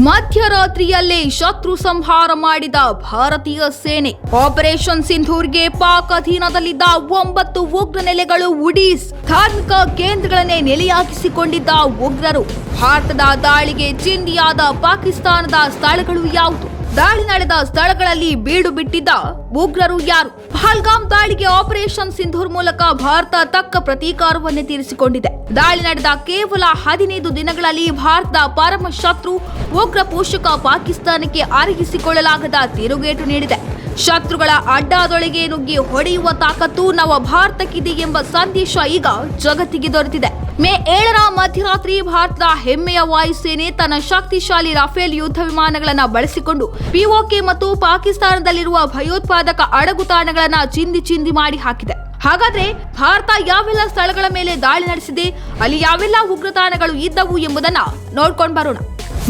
ಮಧ್ಯರಾತ್ರಿಯಲ್ಲೇ ಶತ್ರು ಸಂಹಾರ ಮಾಡಿದ ಭಾರತೀಯ ಸೇನೆ. ಆಪರೇಷನ್ ಸಿಂಧೂರ್ಗೆ ಪಾಕ್ ಅಧೀನದಲ್ಲಿದ್ದ ಒಂಬತ್ತು ಉಗ್ರ ನೆಲೆಗಳು ಉಡೀಸ್ ಧಾರ್ಮಿಕ ಕೇಂದ್ರಗಳನ್ನೇ ನೆಲೆಯಾಗಿಸಿಕೊಂಡಿದ್ದ ಉಗ್ರರು. ಭಾರತದ ದಾಳಿಗೆ ಚಿಂದಿಯಾದ ಪಾಕಿಸ್ತಾನದ ಸ್ಥಳಗಳು ಯಾವುದು? ದಾಳಿ ನಡೆದ ಸ್ಥಳಗಳಲ್ಲಿ ಬೀಡು ಬಿಟ್ಟಿದ್ದ ಉಗ್ರರು ಯಾರು? ಪಹಲ್ಗಾಮ್ ದಾಳಿಗೆ ಆಪರೇಷನ್ ಸಿಂಧೂರ್ ಮೂಲಕ ಭಾರತ ತಕ್ಕ ಪ್ರತೀಕಾರವನ್ನೇ ತೀರಿಸಿಕೊಂಡಿದೆ. ದಾಳಿ ನಡೆದ ಕೇವಲ ಹದಿನೈದು ದಿನಗಳಲ್ಲಿ ಭಾರತದ ಪರಮ ಶತ್ರು ಉಗ್ರ ಪೋಷಕ ಪಾಕಿಸ್ತಾನಕ್ಕೆ ಅರಗಿಸಿಕೊಳ್ಳಲಾಗದ ತಿರುಗೇಟು ನೀಡಿದೆ. ಶತ್ರುಗಳ ಅಡ್ಡಾದೊಳಗೆ ನುಗ್ಗಿ ಹೊಡೆಯುವ ತಾಕತ್ತು ನವ ಭಾರತಕ್ಕಿದೆ ಎಂಬ ಸಂದೇಶ ಈಗ ಜಗತ್ತಿಗೆ ದೊರೆತಿದೆ. ಮೇ ಏಳರ ಮಧ್ಯರಾತ್ರಿ ಭಾರತದ ಹೆಮ್ಮೆಯ ವಾಯುಸೇನೆ ತನ್ನ ಶಕ್ತಿಶಾಲಿ ರಫೇಲ್ ಯುದ್ಧ ವಿಮಾನಗಳನ್ನು ಬಳಸಿಕೊಂಡು ಪಿಒಕೆ ಮತ್ತು ಪಾಕಿಸ್ತಾನದಲ್ಲಿರುವ ಭಯೋತ್ಪಾದಕ ಅಡಗುತಾಣಗಳನ್ನು ಚಿಂದಿ ಚಿಂದಿ ಮಾಡಿ ಹಾಕಿದೆ. ಹಾಗಾದ್ರೆ ಭಾರತ ಯಾವೆಲ್ಲ ಸ್ಥಳಗಳ ಮೇಲೆ ದಾಳಿ ನಡೆಸಿದೆ, ಅಲ್ಲಿ ಯಾವೆಲ್ಲ ಉಗ್ರತಾಣಗಳು ಇದ್ದವು ಎಂಬುದನ್ನ ನೋಡ್ಕೊಂಡು ಬರೋಣ.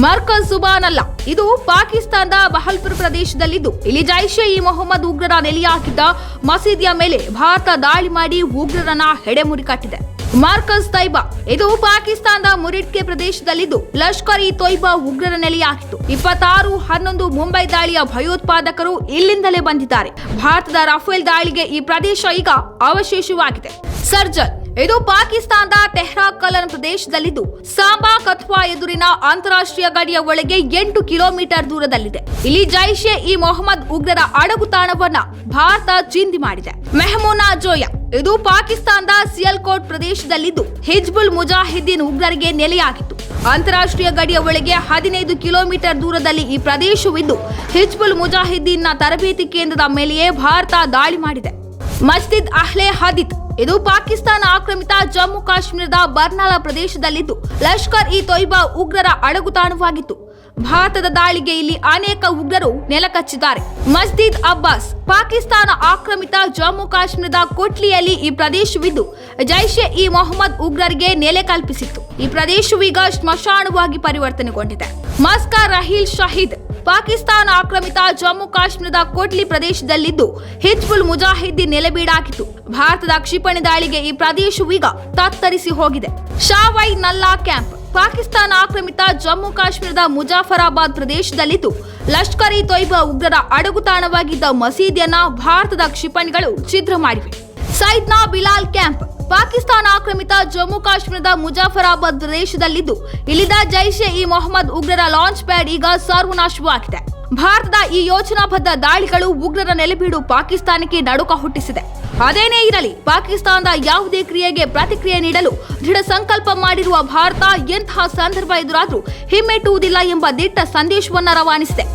ಮರ್ಕಜ್ ಸುಬಾನ್ ಅಲ್ಲ ಇದು ಪಾಕಿಸ್ತಾನದ ಬಹಲ್ಪುರ್ ಪ್ರದೇಶದಲ್ಲಿದ್ದು. ಇಲ್ಲಿ ಜೈಷೆ ಇ ಮೊಹಮ್ಮದ್ ಉಗ್ರರ ನೆಲೆಯಾಗಿದ್ದ ಮಸೀದಿಯ ಮೇಲೆ ಭಾರತ ದಾಳಿ ಮಾಡಿ ಉಗ್ರರನ್ನ ಹೆಡೆಮುರಿ ಕಟ್ಟಿದೆ. ಮಾರ್ಕಸ್ ತೈಬಾ. ಇದು ಪಾಕಿಸ್ತಾನದ ಮುರಿಟ್ಕೆ ಪ್ರದೇಶದಲ್ಲಿದ್ದು. ಲಷ್ಕರ್ ಇ ತೊಯ್ಬಾ ಉಗ್ರರ ನೆಲೆಯಾಗಿತ್ತು. ಇಪ್ಪತ್ತಾರು, ಹನ್ನೊಂದು ಮುಂಬೈ ದಾಳಿಯ ಭಯೋತ್ಪಾದಕರು ಇಲ್ಲಿಂದಲೇ ಬಂದಿದ್ದಾರೆ. ಭಾರತದ ರಫೇಲ್ ದಾಳಿಗೆ ಈ ಪ್ರದೇಶ ಈಗ ಅವಶೇಷವಾಗಿದೆ. ಸರ್ಜನ್. ಇದು ಪಾಕಿಸ್ತಾನದ ತೆಹ್ರಾ ಕಲನ್ ಪ್ರದೇಶದಲ್ಲಿದ್ದು, ಸಾಂಬಾ ಕಥ್ವಾ ಎದುರಿನ ಅಂತಾರಾಷ್ಟ್ರೀಯ ಗಡಿಯ ಒಳಗೆ ಎಂಟು ಕಿಲೋಮೀಟರ್ ದೂರದಲ್ಲಿದೆ. ಇಲ್ಲಿ ಜೈಷೆ ಇ ಮೊಹಮ್ಮದ್ ಉಗ್ರರ ಅಡಗುತಾಣವನ್ನ ಭಾರತ ಚಿಂದಿ ಮಾಡಿದೆ. ಮೆಹಮೂನಾ ಜೋಯಾ, ಇದು ಪಾಕಿಸ್ತಾನದ ಸಿಯಲ್ಕೋಟ್ ಪ್ರದೇಶದಲ್ಲಿದ್ದು, ಹಿಜ್ಬುಲ್ ಮುಜಾಹಿದ್ದೀನ್ ಉಗ್ರರಿಗೆ ನೆಲೆಯಾಗಿತ್ತು. ಅಂತಾರಾಷ್ಟ್ರೀಯ ಗಡಿಯ ಒಳಗೆ ಹದಿನೈದು ಕಿಲೋಮೀಟರ್ ದೂರದಲ್ಲಿ ಈ ಪ್ರದೇಶವಿದ್ದು, ಹಿಜ್ಬುಲ್ ಮುಜಾಹಿದ್ದೀನ್ನ ತರಬೇತಿ ಕೇಂದ್ರದ ಮೇಲೆಯೇ ಭಾರತ ದಾಳಿ ಮಾಡಿದೆ. ಮಸ್ಜಿದ್ ಅಹ್ಲೆ ಹದಿತ್ ಇದು ಪಾಕಿಸ್ತಾನ ಆಕ್ರಮಿತ ಜಮ್ಮು ಕಾಶ್ಮೀರದ ಬರ್ನಾಲ ಪ್ರದೇಶದಲ್ಲಿದ್ದು, ಲಷ್ಕರ್ ಇ ತೊಯ್ಬಾ ಉಗ್ರರ ಅಡಗುತಾಣವಾಗಿತ್ತು ಭಾರತದ ದಾಳಿಗೆ ಇಲ್ಲಿ ಅನೇಕ ಉಗ್ರರು ನೆಲಕಚ್ಚಿದ್ದಾರೆ. ಮಸ್ಜಿದ್ ಅಬ್ಬಾಸ್, ಪಾಕಿಸ್ತಾನ ಆಕ್ರಮಿತ ಜಮ್ಮು ಕಾಶ್ಮೀರದ ಕೊಟ್ಲಿಯಲ್ಲಿ ಈ ಪ್ರದೇಶವಿದ್ದು, ಜೈಷೆ ಇ ಮೊಹಮ್ಮದ್ ಉಗ್ರರಿಗೆ ನೆಲೆ ಕಲ್ಪಿಸಿತ್ತು. ಈ ಪ್ರದೇಶವೀಗ ಸ್ಮಶಾನವಾಗಿ ಪರಿವರ್ತನೆಗೊಂಡಿದೆ. ಮಸ್ಕಾ ರಹೀಲ್ ಶಹೀದ್ ಪಾಕಿಸ್ತಾನ ಆಕ್ರಮಿತ ಜಮ್ಮು ಕಾಶ್ಮೀರದ ಕೋಟ್ಲಿ ಪ್ರದೇಶದಲ್ಲಿದ್ದು ಹಿಜ್ಬುಲ್ ಮುಜಾಹಿದ್ದೀನ್ ನೆಲೆಬೀಡಾಗಿತ್ತು. ಭಾರತದ ಕ್ಷಿಪಣಿ ದಾಳಿಗೆ ಈ ಪ್ರದೇಶವೀಗ ತತ್ತರಿಸಿ ಹೋಗಿದೆ. ಶಾವೈ ನಲ್ಲಾ ಕ್ಯಾಂಪ್. ಪಾಕಿಸ್ತಾನ ಆಕ್ರಮಿತ ಜಮ್ಮು ಕಾಶ್ಮೀರದ ಮುಜಾಫರಾಬಾದ್ ಪ್ರದೇಶದಲ್ಲಿದ್ದು ಲಷ್ಕರ್ ಇ ತೊಯ್ಬಾ ಉಗ್ರರ ಅಡಗುತಾಣವಾಗಿದ್ದ ಮಸೀದಿಯನ್ನ ಭಾರತದ ಕ್ಷಿಪಣಿಗಳು ಛಿದ್ರ ಮಾಡಿವೆ. ಸೈದ್ನಾ ಬಿಲಾಲ್ ಕ್ಯಾಂಪ್. ಪಾಕಿಸ್ತಾನ ಆಕ್ರಮಿತ ಜಮ್ಮು ಕಾಶ್ಮೀರದ ಮುಜಾಫರಾಬಾದ್ ಪ್ರದೇಶದಲ್ಲಿದ್ದು, ಇಲ್ಲಿದ್ದ ಜೈಷೆ ಇ ಮೊಹಮ್ಮದ್ ಉಗ್ರರ ಲಾಂಚ್ ಪ್ಯಾಡ್ ಈಗ ಸರ್ವನಾಶವಾಗಿದೆ. ಭಾರತದ ಈ ಯೋಜನಾಬದ್ಧ ದಾಳಿಗಳು ಉಗ್ರರ ನೆಲೆಬೀಡು ಪಾಕಿಸ್ತಾನಕ್ಕೆ ನಡುಕ ಹುಟ್ಟಿಸಿದೆ. ಅದೇನೇ ಇರಲಿ, ಪಾಕಿಸ್ತಾನದ ಯಾವುದೇ ಕ್ರಿಯೆಗೆ ಪ್ರತಿಕ್ರಿಯೆ ನೀಡಲು ದೃಢ ಸಂಕಲ್ಪ ಮಾಡಿರುವ ಭಾರತ ಎಂತಹ ಸಂದರ್ಭ ಎದುರಾದರೂ ಹಿಮ್ಮೆಟ್ಟುವುದಿಲ್ಲ ಎಂಬ ದಿಟ್ಟ ಸಂದೇಶವನ್ನು ರವಾನಿಸಿದೆ.